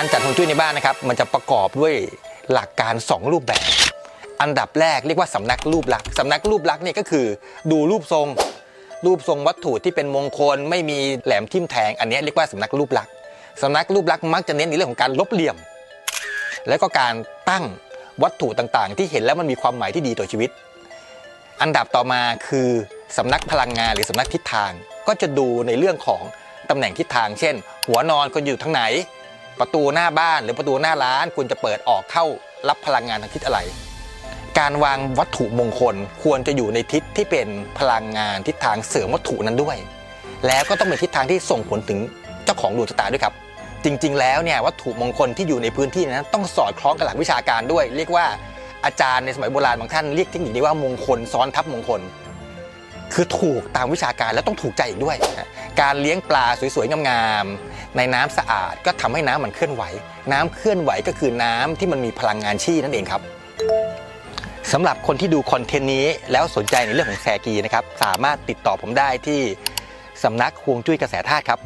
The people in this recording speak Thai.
การจัดฮวงจุ้ยในบ้านนะครับ มันจะประกอบด้วยหลักการ 2 รูปแบบ อันดับแรกเรียกว่าสำนักรูปลักษณ์สำนักรูปลักษณ์เนี่ยก็คือ ดูรูปทรง รูปทรงวัตถุที่เป็นมงคล ไม่มีแหลมทิ่มแทง อันนี้เรียกว่าสำนักรูปลักษณ์สำนักรูปลักษณ์มักจะเน้นในเรื่องของการลบเหลี่ยม แล้วก็การตั้งวัตถุต่างๆ ที่เห็นแล้วมันมีความหมายที่ดีต่อชีวิต อันดับต่อมาคือสำนักพลังงานหรือสำนักทิศทาง ก็จะดูในเรื่องของตำแหน่งทิศทาง เช่น หัวนอนควรอยู่ทางไหน ประตูหน้าบ้านหรือประตูหน้าร้านควรจะเปิดออกเข้ารับพลังงานทางทิศอะไร การวางวัตถุมงคลควรจะอยู่ในทิศที่เป็นพลังงานทิศทางเสริมวัตถุนั้นด้วย แล้วก็ต้องเป็นทิศทางที่ส่งผลถึงเจ้าของดวงชะตาด้วยครับ จริง ๆ แล้วเนี่ยวัตถุมงคลที่อยู่ในพื้นที่นั้นต้องสอดคล้องกับหลักวิชาการด้วย เรียกว่าอาจารย์ในสมัยโบราณบางท่านเรียกเทคนิคนี้ว่ามงคลซ้อนทับมงคล คือถูกตามวิชาการแล้วต้องถูกใจอีกด้วย การเลี้ยงปลาสวยๆงามๆในน้ำสะอาดก็ทำให้น้ำมันเคลื่อนไหว น้ำเคลื่อนไหวก็คือน้ำที่มันมีพลังงานชี่นั่นเองครับสำหรับคนที่ดูคอนเทนต์นี้แล้วสนใจในเรื่องของแซกีนะครับสามารถติดต่อผมได้ที่สำนักฮวงจุ้ยกระแสธาตุครับ